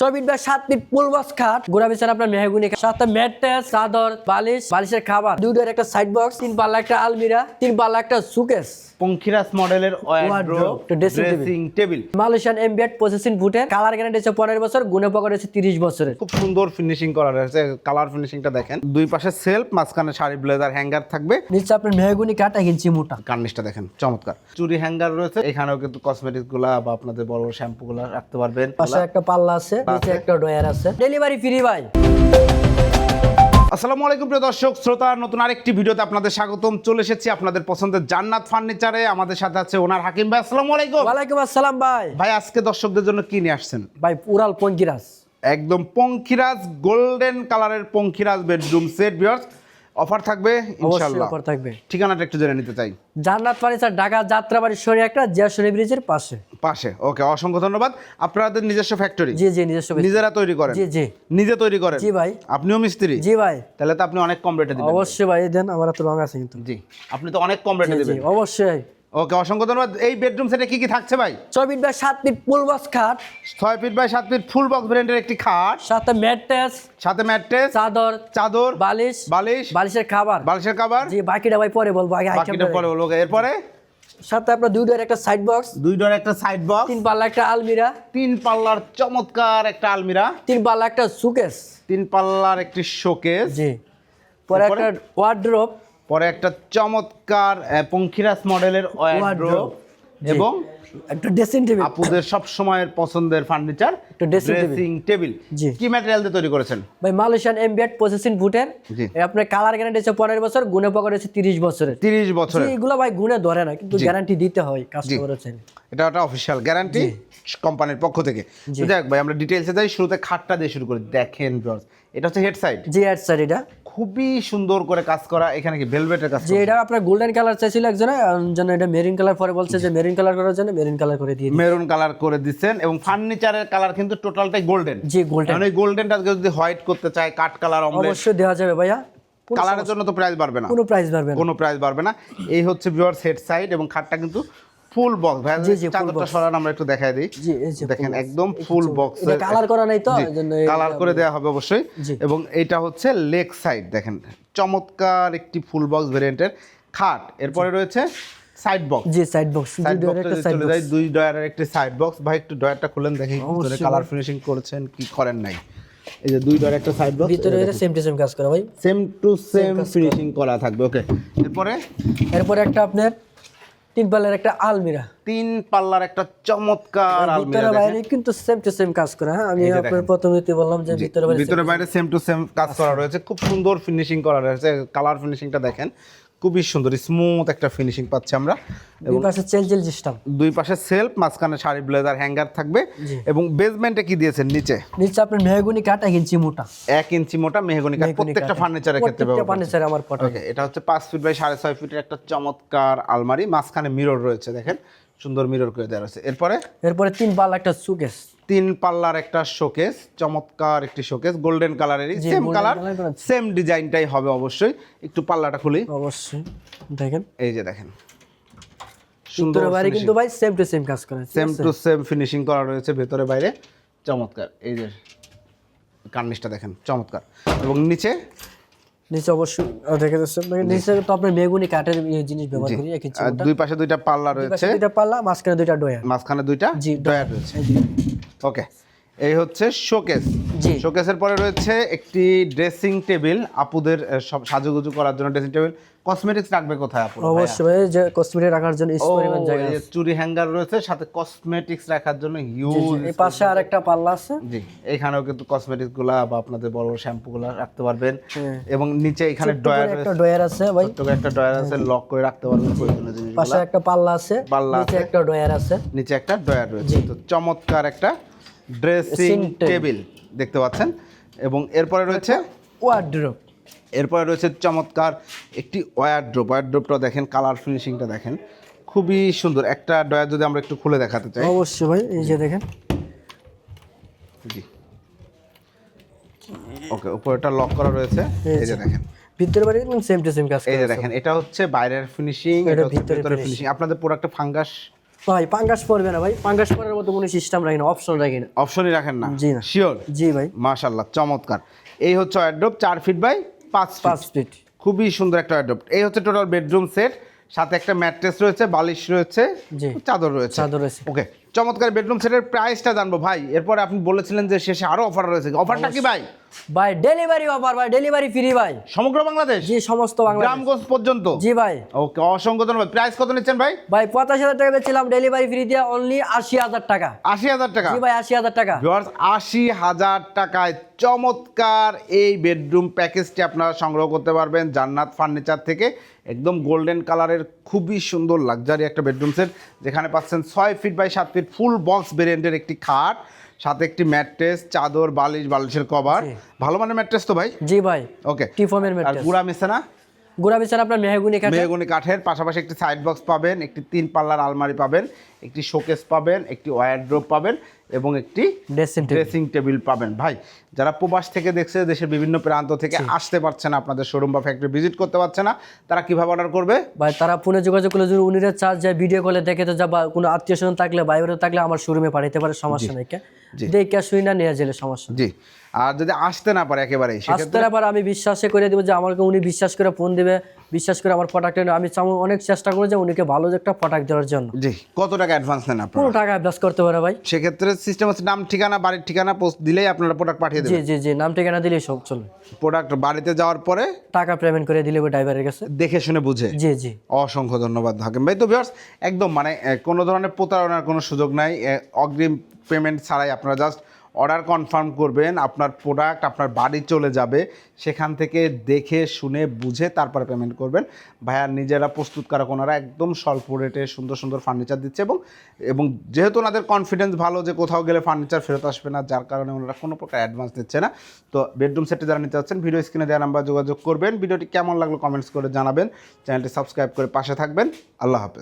চবিট by সাত fit পুলবাস খাট। গোড়া বিছানা আপনার মেহগুনি সাথে ম্যাট্রেস চাদর বালিশ বালিশের খাবার। দুইটার একটা সাইড বক্স তিন পাল্লা একটা আলমিরা তিন পাল্লা একটা সুকেস পঙ্খিরাস মডেলের। ড্রেসিং টেবিল মালয়েশিয়ান এমবিএড প্রসেসিং ফুটের কালার গ্যারান্টি হচ্ছে পনেরো বছর গুণে পকড় হচ্ছে তিরিশ বছরের। খুব সুন্দর ফিনিশিং করা রয়েছে। কালার ফিনিশিংটা দেখেন। দুই পাশে সেলফ মাঝখানে শাড়ি ব্লেজার হ্যাঙ্গার থাকবে। নিচে আপনার মেহগুনি কাঠ এক ইঞ্চি মোটা। কার্নিশটা দেখেন চমৎকার। চুরি হ্যাঙ্গার রয়েছে। এখানেও কিন্তু কসমেটিকগুলা বা আপনাদের বড় বড় শ্যাম্পু গুলা রাখতে পারবেন। পাশে একটা পাল্লা আছে। নিচে একটা ড্রয়ার আছে। ডেলিভারি ফ্রি ভাই। আসসালামু আলাইকুম প্রিয় দর্শক শ্রোতা নতুন আরেকটি ভিডিওতে আপনাদের স্বাগতম। চলে এসেছি আপনাদের পছন্দের জান্নাত ফার্নিচারে। আমাদের সাথে আছে ওনার হাকিম ভাই। আসসালামু আলাইকুম। ওয়ালাইকুম আসসালাম ভাই। ভাই আজকে দর্শকদের জন্য কি নিয়ে আসছেন? ভাই উড়াল পঙ্কিরাজ। একদম পঙ্খিরাজ গোল্ডেন কালারের পঙ্খিরাজ বেডরুম সেট বিয়ার্স অফার থাকবে ইনশাআল্লাহ। অফার থাকবে। ঠিকানাটা একটু জেনে নিতে চাই। জান্নাত ফার্নিচার ঢাকা যাত্রাবাড়ি সরি একটা জিয়াশরী ব্রিজের পাশে। পাশে ওকে অসংখ্য ধন্যবাদ। আপনাদের নিজস্ব ফ্যাক্টরি জি জি নিজস্ব। নিজেরা তৈরি করেন। জি জি। নিজে তৈরি করেন। জি ভাই। আপনিও মিস্ত্রি। জি ভাই। তাহলে তো আপনি অনেক কম রেটে দিবেন। অবশ্যই ভাই দেন আমার তো রং আছে কিন্তু। জি আপনি তো অনেক কম রেটে দিবেন। অবশ্যই। ওকে অসংখ্য ধন্যবাদ। এই বেডরুম সেটে কি কি থাকছে ভাই? চবিট বাই সাত ফিট ফুল বক্স খাট। ছয় ফিট বাই সাত ফিট ফুল বক্স ব্র্যান্ডের একটি খাট। সাথে ম্যাট্রেস সাথে ম্যাট্রেস চাদর চাদর বালিশ বালিশ বালিশের খাবার বালিশের খাবার জি বাকিটা ভাই পরে বলব আগে বাকিটা পরে। বলব এরপরে? সাথে আপনার দুইটার একটা সাইড বক্স দুই ডোর একটা সাইড বক্স তিন পাল্লা একটা আলমিরা তিন পাল্লার চমৎকার একটা আলমিরা তিন পাল্লা একটা সুকেস তিন পাল্লার একটি শোকেস জি পরে একটা ওয়ার্ড্রোপ পরে একটা চমৎকার আহ, পঙ্খিরাস মডেলের ওয়ার্ড্রোব এবং একটা ড্রেসিং টেবিল আপুদের সব সময়ের পছন্দের ফার্নিচার একটা ড্রেসিং টেবিল। কি ম্যাটেরিয়াল দিয়ে তৈরি করেছেন? ভাই মালয়েশিয়ান এমবিএড প্রসেসিং ফুটের আপনার কালার গ্যারান্টি হচ্ছে পনেরো বছর গুণে পকড় হচ্ছে তিরিশ বছরের। তিরিশ বছরের। জি, এগুলো ভাই গুণে ধরে না কিন্তু গ্যারান্টি দিতে হয় কাস্টমারের চাইলে এটা একটা অফিসিয়াল গ্যারান্টি কোম্পানির পক্ষ থেকে। দেখ ভাই আমরা ডিটেলসে যাই শুরুতে খাটটা দিয়ে শুরু করি। দেখেন ভিউয়ার্স এটা হচ্ছে হেড সাইড জি অ্যাড স্যার এটা। খুবই সুন্দর করে কাজ করা এখানে কি ভেলভেটের কাজ যে এটা আপনার গোল্ডেন কালার চাইছিল একজনে জন্য এটা মেরিন কালার পরে বলছে যে মেরিন কালার করার জন্য মেরিন কালার করে দিয়ে মেরুন কালার করে দিচ্ছেন এবং ফার্নিচারের কালার কিন্তু টোটালটাই গোল্ডেন জি গোল্ডেন মানে ওই গোল্ডেনটা যদি হোয়াইট করতে চায় কাঠ কালার অমলেট অবশ্যই দেওয়া যাবে ভাইয়া। কালারের জন্য তো প্রাইস বাড়বে না। কোনো প্রাইস বাড়বে না। কোনো প্রাইস বাড়বে না। এই হচ্ছে ভিউয়ার্স সেট সাইড এবং খাটটা কিন্তু ফুল বক্স জি, চাদরটা সরান আমরা একটু দেখাই দিই। দেখেন একদম ফুল বক্স কালার করা নাই তো কালার করে দেওয়া হবে অবশ্যই। এবং এটা হচ্ছে লেগ সাইড দেখেন চমৎকার একটি ফুল বক্স ভেরিয়েন্টের খাট। এরপরে রয়েছে সাইড বক্স জি সাইড বক্স সাইড দুইটার একটা চলে যায় দুই ডয়ারের একটি সাইড বক্স ভাই একটু ডয়ারটা খুলেন দেখি অবশ্যই। কালার ফিনিশিং করেছেন কি করেন নাই। এই যে দুই ডয়ার একটা সাইড বক্স ভিতরে এটা সেম টু সেম কাজ করা ভাই। সেম টু সেম ফিনিশিং করা। থাকবে ওকে এরপরে? এরপরে একটা আপনার তিন পাল্লার একটা আলমিরা। তিন পাল্লার একটা চমৎকার আলমিরা বাইরে কিন্তু সেম টু সেম কাজ করা হ্যাঁ? আমি আপনার দেখেন। প্রথমে বললাম যে ভিতরে বাইরে ভিতরে বাইরে সেম টু সেম কাজ করা রয়েছে খুব সুন্দর ফিনিশিং করা রয়েছে কালার ফিনিশিংটা দেখেন। খুবই সুন্দর স্মুথ একটা ফিনিশিং পাচ্ছি আমরা। দুই পাশে চেঞ্জেল সিস্টেম দুই পাশে সেলফ মাঝখানে শাড়ি ব্লেজার হ্যাঙ্গার থাকবে। এবং বেসমেন্টে কি দিয়েছেন নিচে? নিচে আপনার মেহগুনি কাঠ এক ইঞ্চি মোটা। এক ইঞ্চি মোটা মেহগনি কাঠ প্রত্যেকটা ফার্নিচারের ক্ষেত্রে প্রত্যেকটা ফার্নিচার আমার পটা ওকে এটা হচ্ছে পাঁচ ফিট বাই সাড়ে ছয় ফিটের একটা চমৎকার আলমারি মাঝখানে মিরর রয়েছে দেখেন। সুন্দর মিরর করে দেওয়া রয়েছে। এরপরে? এরপরে তিন পাল্লা একটা সুকেস তিন পাল্লার একটা শোকেস চমৎকার একটি শোকেস গোল্ডেন কালারেরই সেম কালার। সেম ডিজাইনটাই হবে অবশ্যই। একটু পাল্লাটা খুলি। অবশ্যই দেখেন। এই যে দেখেন। ভিতরে বাইরে কিন্তু ভাই সেম টু সেম কাজ করা সেম টু সেম ফিনিশিং করা রয়েছে ভেতরে বাইরে। চমৎকার। এই যে কার্নিশটা দেখেন চমৎকার। এবং নিচে? নিচে অবশ্যই দেখা যাচ্ছে মানে নিচে তো আপনার মেগুনি কাঠের জিনিস ব্যবহার করি দুই পাশে দুইটা পাল্লা রয়েছে। দুইটা পাল্লা মাঝখানে দুইটা ডয়া মাঝখানে দুইটা জি, ডয়ার রয়েছে। ওকে এই হচ্ছে শোকেস শোকেসের পরে রয়েছে একটি ড্রেসিং টেবিল আপুদের সব সাজুগুজু করার জন্য ড্রেসিং টেবিল কসমেটিক্স রাখবে কোথায় আপু অবশ্যই ভাই যে কসমেটিক রাখার জন্য পরিমাণ জায়গা এই চুরি হ্যাঙ্গার রয়েছে সাথে কসমেটিক্স রাখার জন্য হিউজ এই পাশে আর একটা পাল্লা আছে। জি এখানেও কিন্তু কসমেটিক্সগুলা বা আপনাদের বড় বড় শ্যাম্পু গুলা রাখতে পারবেন। হ্যাঁ। এবং নিচে এখানে ডয়ার উপরে একটা ডয়ার আছে ভাই। করে একটা ডয়ার আছে লক করে রাখতে পারবেন প্রয়োজনীয় জিনিসগুলো। পাশে একটা পাল্লা আছে পাল্লা নিচে আছে। একটা ডয়ার আছে। নিচে একটা ডয়ার রয়েছে। তো চমৎকার একটা ড্রেসিং টেবিল দেখতে পাচ্ছেন। এবং এরপরে রয়েছে ওয়ার্ড্রোপ এরপরে রয়েছে চমৎকার একটি ওয়ারড্রোপ ওয়ারড্রোপটা দেখেন কালার ফিনিশিংটা দেখেন। খুবই সুন্দর। একটা ডয়ার যদি আমরা একটু খুলে দেখাতে চাই। অবশ্যই ভাই এই যে দেখেন। জি। ওকে উপরেটা লক করা রয়েছে। এই যে দেখেন। ভিতরে বাড়ি সেম টু সেম কাজ এই যে দেখেন এটা হচ্ছে বাইরের ফিনিশিং এটা হচ্ছে ভিতরের ফিনিশিং আপনাদের প্রোডাক্টে ফাঙ্গাস ভাই পাঙ্গাস পড়বে না ভাই। পাঙ্গাস পড়ার মতো কোনো সিস্টেম রাখি না অপশন রাখি না। অপশনই রাখেন না? জি না। শিওর জি ভাই। মাশাল্লাহ চমৎকার। এই হচ্ছে অ্যাড্রপ চার ফিট বাই পাঁচ পাঁচ ফিট খুবই সুন্দর একটা অ্যাড্রপ এই হচ্ছে টোটাল বেডরুম সেট সাথে একটা ম্যাট্রেস রয়েছে বালিশ রয়েছে জি। চাদর রয়েছে। চাদর রয়েছে। ওকে চমৎকার বেডরুম সেটের প্রাইসটা জানব ভাই। এরপরে আপনি বলেছিলেন যে শেষে আরও অফার রয়েছে। অফারটা কি ভাই? ভাই ডেলিভারি অফার ভাই ডেলিভারি ফ্রি ভাই। সমগ্র বাংলাদেশ? জি সমস্ত বাংলা গ্রামগঞ্জ পর্যন্ত? জি ভাই। ওকে অসংখ্য ধন্যবাদ। প্রাইস কত নিচ্ছেন ভাই? ভাই পঁচাশি হাজার টাকা বেছিলাম ডেলিভারি ফ্রি দিয়ে অনলি আশি হাজার টাকা। আশি হাজার টাকা? জি ভাই আশি হাজার টাকা। ভিউয়ার্স আশি হাজার টাকায় চমৎকার এই বেডরুম প্যাকেজটি আপনারা সংগ্রহ করতে পারবেন জান্নাত ফার্নিচার থেকে। একদম গোল্ডেন কালারের খুবই সুন্দর লাক্সারি একটা বেডরুম সেট যেখানে পাচ্ছেন ছয় ফিট বাই সাত ফিট ফুল বক্স ভেরিয়েন্টের একটি খাট সাথে একটি ম্যাট্রেস চাদর বালিশ বালিশের কভার ভালো মানের ম্যাট্রেস তো ভাই? জি ভাই। ওকে টি ফর্মের ম্যাট্রেস পুরা মেসে না? গোড়া বিচার আপনার মেহগুনি কাঠে মেহগুনি কাঠের পাশাপাশি একটি সাইড বক্স পাবেন একটি তিন পাল্লার আলমারি পাবেন একটি শোকেস পাবেন একটি ওয়ারড্রোপ পাবেন এবং একটি ড্রেসিং ড্রেসিং টেবিল পাবেন। ভাই যারা প্রবাস থেকে দেখছে দেশের বিভিন্ন প্রান্ত থেকে আসতে পারছে না আপনাদের শোরুম বা ফ্যাক্টরি ভিজিট করতে পারছে না তারা কীভাবে অর্ডার করবে? ভাই তারা ফোনে যোগাযোগ করলে যদি উনিরা চার্জ যায় ভিডিও কলে দেখে তো যা বা কোনো আত্মীয় স্বজন থাকলে বাইরে থাকলে আমার শোরুমে পাঠাইতে পারে সমস্যা নেই। দেখে শুই না নিয়ে গেলে সমস্যা জি। আর যদি আসতে না পারে একেবারেই আসতে সেক্ষেত্রে আবার আমি বিশ্বাসে করে দেবো যে আমাকে উনি বিশ্বাস করে ফোন দিবে বিশ্বাস করে আমার প্রোডাক্ট আমি অনেক চেষ্টা করি যে উনিকে ভালো একটা প্রোডাক্ট দেওয়ার জন্য। জি কত টাকা অ্যাডভান্স নেন কোনো আপনারা টাকা অ্যাডজাস্ট করতে পারে ভাই। সেক্ষেত্রে সিস্টেম হচ্ছে নাম ঠিকানা বাড়ির ঠিকানা পোস্ট দিলেই আপনারা প্রোডাক্ট পাঠিয়ে জি দেবেন। জি জি নাম ঠিকানা দিলেই সব চলবে প্রোডাক্ট বাড়িতে যাওয়ার পরে টাকা পেমেন্ট করে দিলে ড্রাইভারের কাছে। দেখে শুনে বুঝে। জি জি। অসংখ্য ধন্যবাদ হাকিম ভাই। তো ভিউয়ার্স একদম মানে কোনো ধরনের প্রতারণার কোনো সুযোগ নাই অগ্রিম পেমেন্ট ছাড়াই আপনারা জাস্ট অর্ডার কনফার্ম করবেন, আপনার প্রোডাক্ট আপনার বাড়ি চলে যাবে, সেখান থেকে দেখে, শুনে, বুঝে তারপরে পেমেন্ট করবেন। ভাইয়া নিজেরা প্রস্তুতকারক ওনারা একদম স্বল্প রেটে সুন্দর সুন্দর ফার্নিচার দিচ্ছে এবং এবং যেহেতু ওনাদের কনফিডেন্স ভালো যে কোথাও গেলে ফার্নিচার ফেরত আসবে না, যার কারণে ওনারা কোনো প্রকার অ্যাডভান্স দিচ্ছে না। তো বেডরুম সেটে যারা নিতে চাচ্ছেন ভিডিও স্ক্রিনে দেওয়া নাম্বার যোগাযোগ করবেন। ভিডিওটি কেমন লাগল কমেন্টস করে জানাবেন। চ্যানেলটি সাবস্ক্রাইব করে পাশে থাকবেন। আল্লাহ হাফেজ।